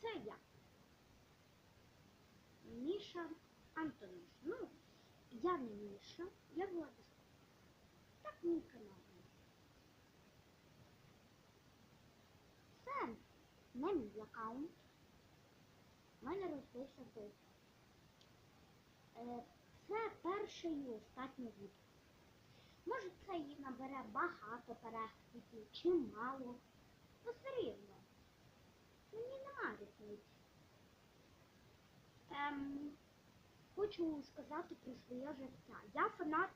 це я. Міша Антонович. Ну, я не Міша, я Владислав. Так мій канал. Це не мій аккаунт. У мене розбився той. Е, Це перше і останнє відео. Може це і набере багато переглядів чи мало. Ну хочу сказати про своє життя. Я фанат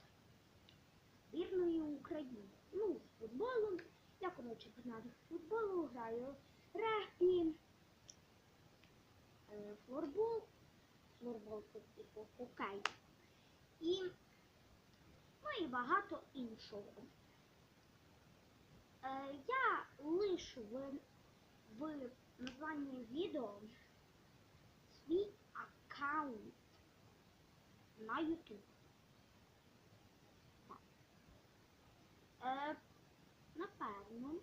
збірної України. Ну, з футболом. Я, коротше, фанат футболу, граю регбі, е, флорбол, флорбол типу хокей. І, ну і багато іншого. Е, я лишу в, в названні відео свій аккаунт на YouTube. Так. Е, напевно,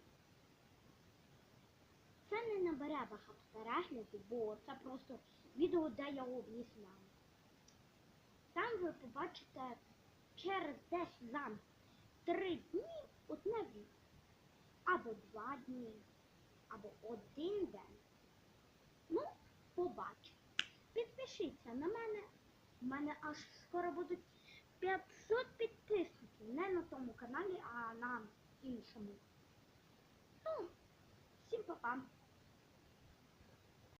це не набере багато переглядів, бо це просто відео, де я об'ясняю. Там ви побачите через десь за три дні одне відео. Або два дні, або один день. Ну, побачимо. Підпишіться на мене. У мене аж скоро будуть 500 підписників. Не на тому каналі, а на іншому. Ну, всім па-па.